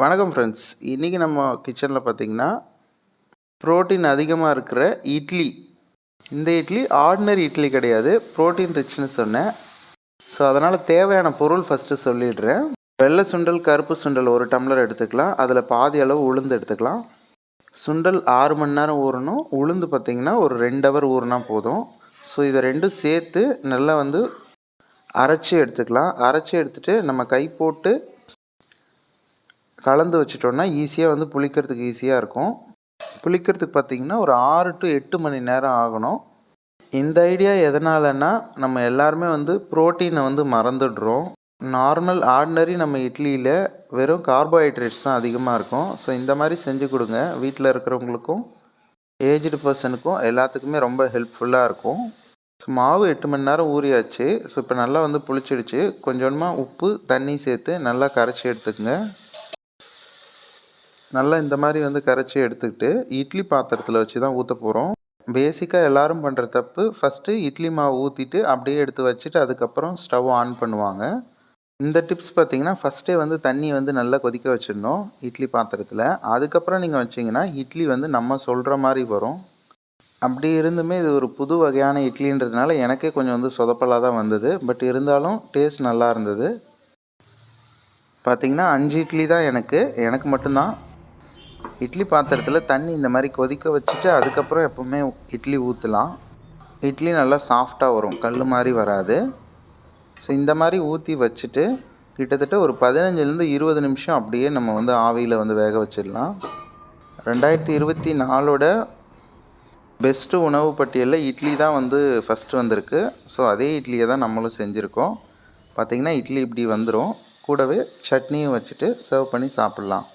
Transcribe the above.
வணக்கம் ஃப்ரெண்ட்ஸ் இன்றைக்கி நம்ம கிச்சனில் பார்த்திங்கன்னா ப்ரோட்டீன் அதிகமாக இருக்கிற இட்லி. இந்த இட்லி ஆர்டினரி இட்லி கிடையாது. ப்ரோட்டீன் ரிச்னு சொன்னேன். ஸோ அதனால் தேவையான பொருள் ஃபஸ்ட்டு சொல்லிடுறேன். வெள்ளை சுண்டல் கருப்பு சுண்டல் ஒரு டம்ளர் எடுத்துக்கலாம். அதில் பாதி அளவு உளுந்து எடுத்துக்கலாம். சுண்டல் ஆறு மணி நேரம் ஊறணும். உளுந்து பார்த்திங்கன்னா ஒரு ரெண்டு ஹவர் ஊறினா போதும். ஸோ இதை ரெண்டும் சேர்த்து நல்லா வந்து அரைச்சி எடுத்துக்கலாம். அரைச்சி எடுத்துகிட்டு நம்ம கை போட்டு கலந்து வச்சிட்டோன்னா ஈஸியாக வந்து புளிக்கிறதுக்கு ஈஸியாக இருக்கும். புளிக்கிறதுக்கு பார்த்திங்கன்னா ஒரு ஆறு டு எட்டு மணி நேரம் ஆகணும். இந்த ஐடியா எதனாலன்னா நம்ம எல்லாருமே வந்து ப்ரோட்டீனை வந்து மறந்துடுறோம். நார்மல் ஆர்டினரி நம்ம இட்லியில் வெறும் கார்போஹைட்ரேட்ஸ் தான் அதிகமாக இருக்கும். ஸோ இந்த மாதிரி செஞ்சு கொடுங்க. வீட்டில் இருக்கிறவங்களுக்கும் ஏஜ்டு பர்சனுக்கும் எல்லாத்துக்குமே ரொம்ப ஹெல்ப்ஃபுல்லாக இருக்கும். ஸோ மாவு எட்டு மணி நேரம் ஊறியாச்சு. ஸோ இப்போ நல்லா வந்து புளிச்சிடுச்சு. கொஞ்சமாக உப்பு தண்ணி சேர்த்து நல்லா கரைச்சி எடுத்துக்கங்க. நல்லா இந்த மாதிரி வந்து கரைச்சி எடுத்துக்கிட்டு இட்லி பாத்திரத்தில் வச்சு தான் ஊற்ற போகிறோம் பேசிக்காக எல்லோரும் பண்ணுற தப்பு ஃபஸ்ட்டு இட்லி மாவு ஊற்றிட்டு அப்படியே எடுத்து வச்சுட்டு அதுக்கப்புறம் ஸ்டவ் ஆன் பண்ணுவாங்க. இந்த டிப்ஸ் பார்த்தீங்கன்னா ஃபஸ்ட்டே வந்து தண்ணி வந்து நல்லா கொதிக்க வச்சிடணும் இட்லி பாத்திரத்தில். அதுக்கப்புறம் நீங்கள் வச்சிங்கன்னா இட்லி வந்து நம்ம சொல்கிற மாதிரி வரும். அப்படி இருந்துமே இது ஒரு புது வகையான இட்லின்றதுனால எனக்கே கொஞ்சம் வந்து சொதப்பலாக தான் வந்தது. பட் இருந்தாலும் டேஸ்ட் நல்லா இருந்தது. பார்த்திங்கன்னா அஞ்சு இட்லி தான் எனக்கு. எனக்கு மட்டும்தான். இட்லி பாத்திரத்தில் தண்ணி இந்த மாதிரி கொதிக்க வச்சுட்டு அதுக்கப்புறம் எப்போவுமே இட்லி ஊற்றலாம் இட்லி நல்லா சாஃப்டாக வரும். கல் மாதிரி வராது. ஸோ இந்த மாதிரி ஊற்றி வச்சுட்டு கிட்டத்தட்ட ஒரு பதினஞ்சுலேருந்து இருபது நிமிஷம் அப்படியே நம்ம வந்து ஆவியில் வந்து வேக வச்சிடலாம். ரெண்டாயிரத்தி இருபத்தி நாலோட பெஸ்ட்டு உணவு பட்டியலில் இட்லி தான் வந்து ஃபஸ்ட்டு வந்திருக்கு. ஸோ அதே இட்லியை தான் நம்மளும் செஞ்சுருக்கோம். பார்த்திங்கன்னா இட்லி இப்படி வந்துடும் கூடவே சட்னியும் வச்சுட்டு சர்வ் பண்ணி சாப்பிட்லாம்.